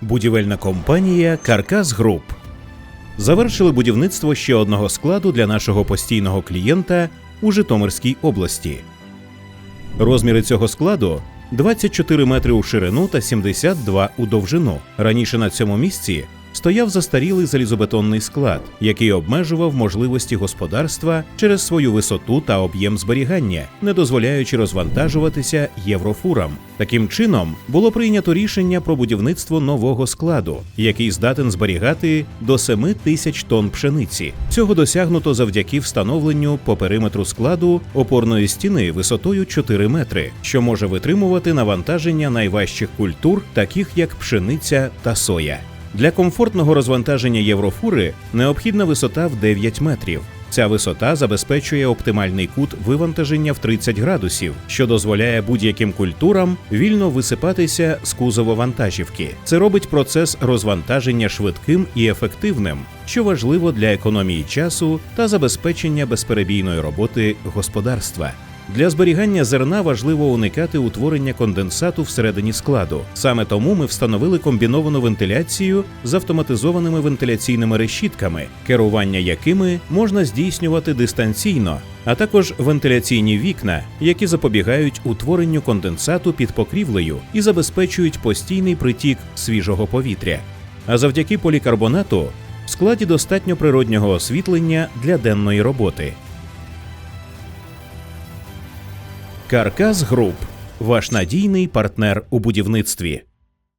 Будівельна компанія Каркас Груп. Завершили будівництво ще одного складу для нашого постійного клієнта у Житомирській області. Розміри цього складу 24 метри у ширину та 72 у довжину. Раніше на цьому місці стояв застарілий залізобетонний склад, який обмежував можливості господарства через свою висоту та об'єм зберігання, не дозволяючи розвантажуватися єврофурам. Таким чином було прийнято рішення про будівництво нового складу, який здатен зберігати до 7 тисяч тонн пшениці. Цього досягнуто завдяки встановленню по периметру складу опорної стіни висотою 4 метри, що може витримувати навантаження найважчих культур, таких як пшениця та соя. Для комфортного розвантаження єврофури необхідна висота в 9 метрів. Ця висота забезпечує оптимальний кут вивантаження в 30 градусів, що дозволяє будь-яким культурам вільно висипатися з кузова вантажівки. Це робить процес розвантаження швидким і ефективним, що важливо для економії часу та забезпечення безперебійної роботи господарства. Для зберігання зерна важливо уникати утворення конденсату всередині складу. Саме тому ми встановили комбіновану вентиляцію з автоматизованими вентиляційними решітками, керування якими можна здійснювати дистанційно, а також вентиляційні вікна, які запобігають утворенню конденсату під покрівлею і забезпечують постійний притік свіжого повітря. А завдяки полікарбонату в складі достатньо природнього освітлення для денної роботи. Каркас Груп ваш надійний партнер у будівництві.